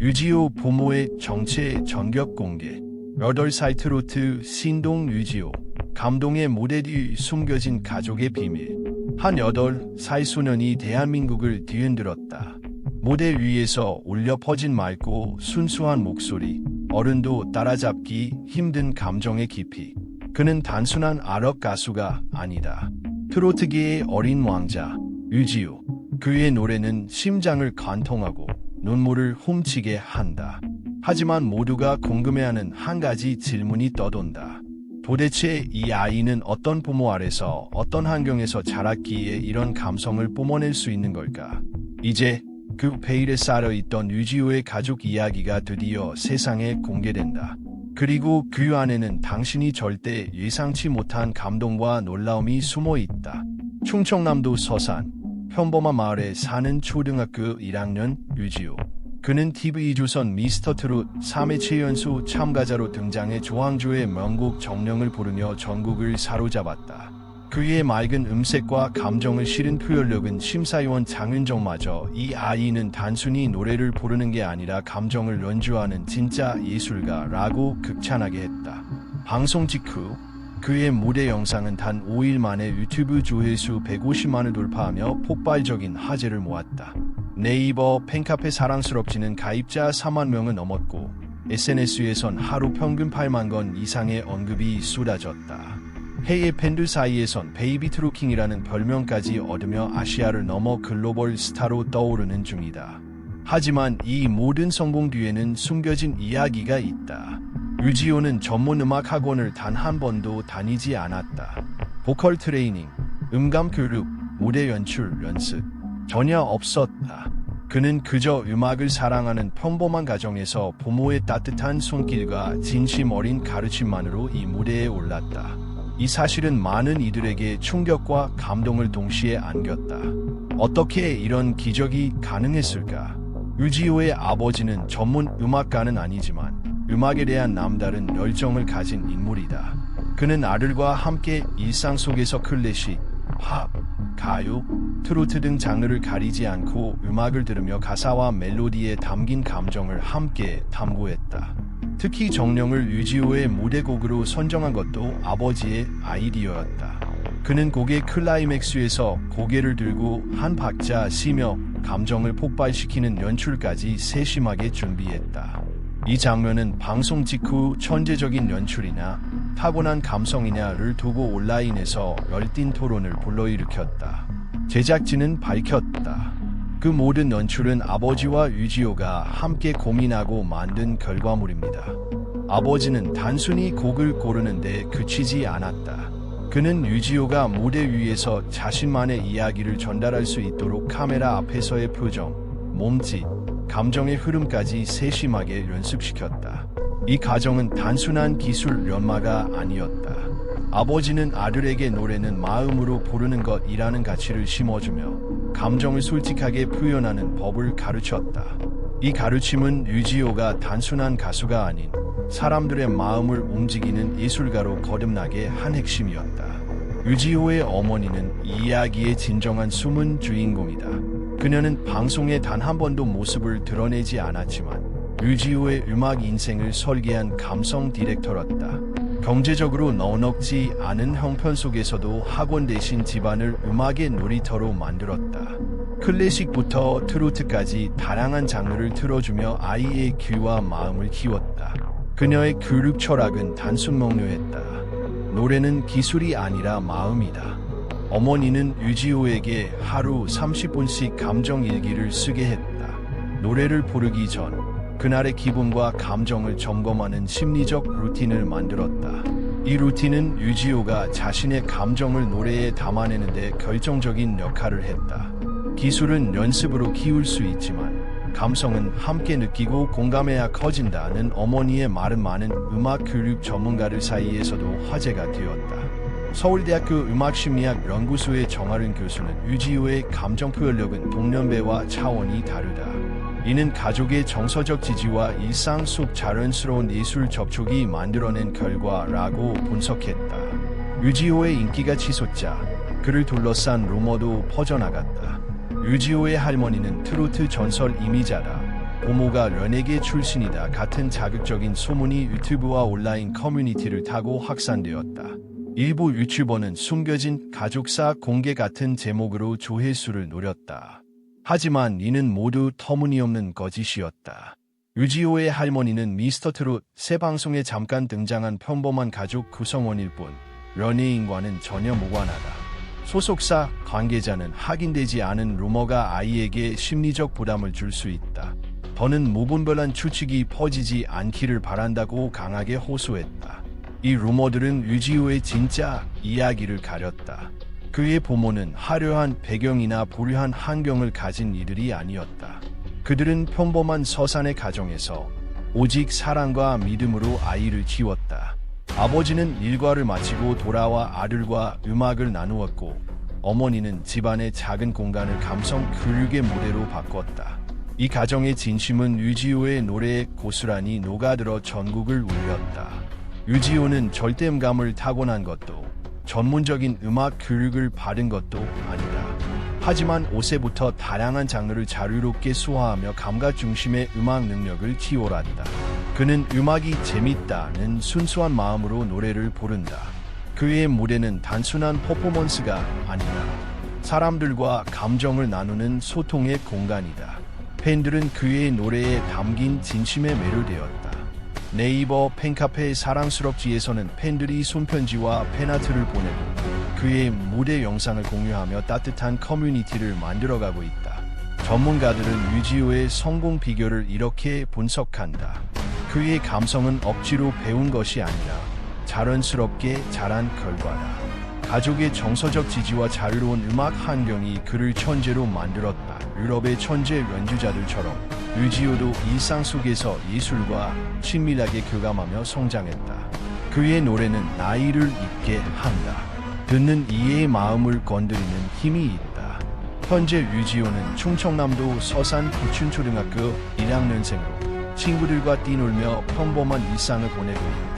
유지호 부모의 정체 전격 공개. 8살 트로트 신동 유지호. 감동의 무대 뒤 숨겨진 가족의 비밀. 한 8살 소년이 대한민국을 뒤흔들었다. 무대 위에서 울려 퍼진 맑고 순수한 목소리 어른도 따라잡기 힘든 감정의 깊이. 그는 단순한 아역 가수가 아니다. 트로트계의 어린 왕자 유지호. 그의 노래는 심장을 관통하고 눈물을 훔치게 한다. 하지만 모두가 궁금해하는 한 가지 질문이 떠돈다. 도대체 이 아이는 어떤 부모 아래서 어떤 환경에서 자랐기에 이런 감성을 뿜어낼 수 있는 걸까? 이제 그 베일에 쌓여 있던 유지호의 가족 이야기가 드디어 세상에 공개된다. 그리고 그 안에는 당신이 절대 예상치 못한 감동과 놀라움이 숨어 있다. 충청남도 서산 평범한 마을에 사는 초등학교 1학년 유지호. 그는 TV조선 미스터트롯 3회 최연소 참가자로 등장해 조항조의 명곡 정령을 부르며 전국을 사로잡았다. 그의 맑은 음색과 감정을 실은 표현력은 심사위원 장윤정마저 이 아이는 단순히 노래를 부르는 게 아니라 감정을 연주하는 진짜 예술가라고 극찬하게 했다. 방송 직후 그의 무대 영상은 단 5일 만에 유튜브 조회수 150만을 돌파하며 폭발적인 화제를 모았다. 네이버 팬카페 사랑스럽지는 가입자 4만 명을 넘었고 SNS에선 하루 평균 8만 건 이상의 언급이 쏟아졌다. 해외 팬들 사이에선 베이비 트루킹이라는 별명까지 얻으며 아시아를 넘어 글로벌 스타로 떠오르는 중이다. 하지만 이 모든 성공 뒤에는 숨겨진 이야기가 있다. 유지호는 전문 음악 학원을 단 한 번도 다니지 않았다. 보컬 트레이닝, 음감 교육, 무대 연출, 연습 전혀 없었다. 그는 그저 음악을 사랑하는 평범한 가정에서 부모의 따뜻한 손길과 진심 어린 가르침만으로 이 무대에 올랐다. 이 사실은 많은 이들에게 충격과 감동을 동시에 안겼다. 어떻게 이런 기적이 가능했을까? 유지호의 아버지는 전문 음악가는 아니지만 음악에 대한 남다른 열정을 가진 인물이다. 그는 아들과 함께 일상 속에서 클래식, 팝, 가요, 트로트 등 장르를 가리지 않고 음악을 들으며 가사와 멜로디에 담긴 감정을 함께 탐구했다. 특히 정령을 유지호의 무대곡으로 선정한 것도 아버지의 아이디어였다. 그는 곡의 클라이맥스에서 고개를 들고 한 박자 쉬며 감정을 폭발시키는 연출까지 세심하게 준비했다. 이 장면은 방송 직후 천재적인 연출이나 타고난 감성이냐를 두고 온라인에서 열띤 토론을 불러일으켰다. 제작진은 밝혔다. 그 모든 연출은 아버지와 유지호가 함께 고민하고 만든 결과물입니다. 아버지는 단순히 곡을 고르는데 그치지 않았다. 그는 유지호가 무대 위에서 자신만의 이야기를 전달할 수 있도록 카메라 앞에서의 표정, 몸짓, 감정의 흐름까지 세심하게 연습시켰다. 이 과정은 단순한 기술 연마가 아니었다. 아버지는 아들에게 노래는 마음으로 부르는 것이라는 가치를 심어주며 감정을 솔직하게 표현하는 법을 가르쳤다. 이 가르침은 유지호가 단순한 가수가 아닌 사람들의 마음을 움직이는 예술가로 거듭나게 한 핵심이었다. 유지호의 어머니는 이 이야기의 진정한 숨은 주인공이다. 그녀는 방송에 단 한 번도 모습을 드러내지 않았지만 유지호의 음악 인생을 설계한 감성 디렉터였다. 경제적으로 넉넉지 않은 형편 속에서도 학원 대신 집안을 음악의 놀이터로 만들었다. 클래식부터 트로트까지 다양한 장르를 틀어주며 아이의 귀와 마음을 키웠다. 그녀의 교육 철학은 단순 명료했다. 노래는 기술이 아니라 마음이다. 어머니는 유지호에게 하루 30분씩 감정 일기를 쓰게 했다. 노래를 부르기 전 그날의 기분과 감정을 점검하는 심리적 루틴을 만들었다. 이 루틴은 유지호가 자신의 감정을 노래에 담아내는데 결정적인 역할을 했다. 기술은 연습으로 키울 수 있지만 감성은 함께 느끼고 공감해야 커진다는 어머니의 말은 많은 음악 교육 전문가들 사이에서도 화제가 되었다. 서울대학교 음악심리학 연구소의 정아른 교수는 유지호의 감정 표현력은 동년배와 차원이 다르다. 이는 가족의 정서적 지지와 일상 속 자연스러운 예술 접촉이 만들어낸 결과라고 분석했다. 유지호의 인기가 치솟자 그를 둘러싼 루머도 퍼져나갔다. 유지호의 할머니는 트로트 전설 이미자다. 부모가 연예계 출신이다 같은 자극적인 소문이 유튜브와 온라인 커뮤니티를 타고 확산되었다. 일부 유튜버는 숨겨진 가족사 공개 같은 제목으로 조회수를 노렸다. 하지만 이는 모두 터무니없는 거짓이었다. 유지호의 할머니는 미스터트롯 새 방송에 잠깐 등장한 평범한 가족 구성원일 뿐 연예인과는 전혀 무관하다. 소속사 관계자는 확인되지 않은 루머가 아이에게 심리적 부담을 줄 수 있다. 더는 무분별한 추측이 퍼지지 않기를 바란다고 강하게 호소했다. 이 루머들은 유지호의 진짜 이야기를 가렸다. 그의 부모는 화려한 배경이나 불우한 환경을 가진 이들이 아니었다. 그들은 평범한 서산의 가정에서 오직 사랑과 믿음으로 아이를 키웠다. 아버지는 일과를 마치고 돌아와 아들과 음악을 나누었고 어머니는 집안의 작은 공간을 감성 교육의 무대로 바꿨다. 이 가정의 진심은 유지호의 노래에 고스란히 녹아들어 전국을 울렸다. 유지호는 절대음감을 타고난 것도 전문적인 음악 교육을 받은 것도 아니다. 하지만 5세부터 다양한 장르를 자유롭게 소화하며 감각 중심의 음악 능력을 키워왔다. 그는 음악이 재밌다는 순수한 마음으로 노래를 부른다. 그의 무대는 단순한 퍼포먼스가 아니다. 사람들과 감정을 나누는 소통의 공간이다. 팬들은 그의 노래에 담긴 진심에 매료되었다. 네이버 팬카페 사랑스럽지에서는 팬들이 손편지와 팬아트를 보내고 그의 무대 영상을 공유하며 따뜻한 커뮤니티를 만들어가고 있다. 전문가들은 유지호의 성공 비결을 이렇게 분석한다. 그의 감성은 억지로 배운 것이 아니라 자연스럽게 자란 결과다. 가족의 정서적 지지와 자유로운 음악 환경이 그를 천재로 만들었다. 유럽의 천재 연주자들처럼 유지호도 일상 속에서 예술과 친밀하게 교감하며 성장했다. 그의 노래는 나이를 잊게 한다. 듣는 이의 마음을 건드리는 힘이 있다. 현재 유지호는 충청남도 서산 부춘초등학교 1학년생으로 친구들과 뛰놀며 평범한 일상을 보내고 있다.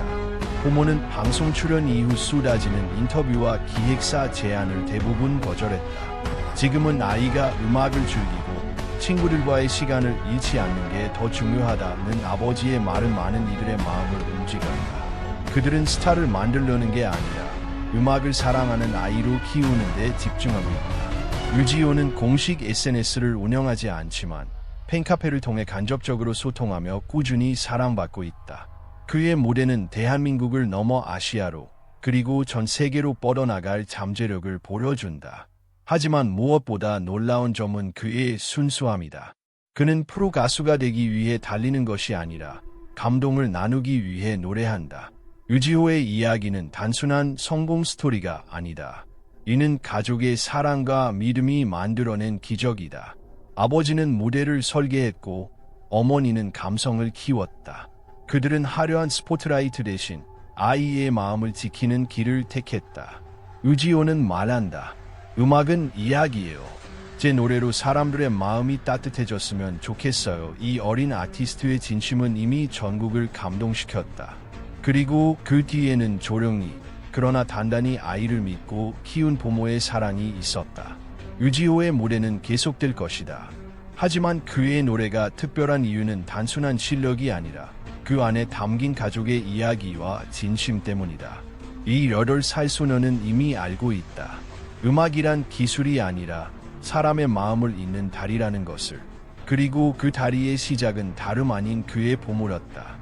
부모는 방송 출연 이후 쏟아지는 인터뷰와 기획사 제안을 대부분 거절했다. 지금은 아이가 음악을 즐기고 친구들과의 시간을 잃지 않는 게 더 중요하다는 아버지의 말은 많은 이들의 마음을 움직였다. 그들은 스타를 만들려는 게 아니라 음악을 사랑하는 아이로 키우는 데 집중하고 있다. 유지호는 공식 SNS를 운영하지 않지만 팬카페를 통해 간접적으로 소통하며 꾸준히 사랑받고 있다. 그의 무대는 대한민국을 넘어 아시아로 그리고 전 세계로 뻗어나갈 잠재력을 보여준다. 하지만 무엇보다 놀라운 점은 그의 순수함이다. 그는 프로 가수가 되기 위해 달리는 것이 아니라 감동을 나누기 위해 노래한다. 유지호의 이야기는 단순한 성공 스토리가 아니다. 이는 가족의 사랑과 믿음이 만들어낸 기적이다. 아버지는 무대를 설계했고 어머니는 감성을 키웠다. 그들은 화려한 스포트라이트 대신 아이의 마음을 지키는 길을 택했다. 유지호는 말한다. 음악은 이야기예요. 제 노래로 사람들의 마음이 따뜻해졌으면 좋겠어요. 이 어린 아티스트의 진심은 이미 전국을 감동시켰다. 그리고 그 뒤에는 조령이 그러나 단단히 아이를 믿고 키운 부모의 사랑이 있었다. 유지호의 무대는 계속될 것이다. 하지만 그의 노래가 특별한 이유는 단순한 실력이 아니라 그 안에 담긴 가족의 이야기와 진심 때문이다. 이 8살 소녀는 이미 알고 있다. 음악이란 기술이 아니라 사람의 마음을 잇는 달이라는 것을. 그리고 그 다리의 시작은 다름 아닌 그의 보물었다.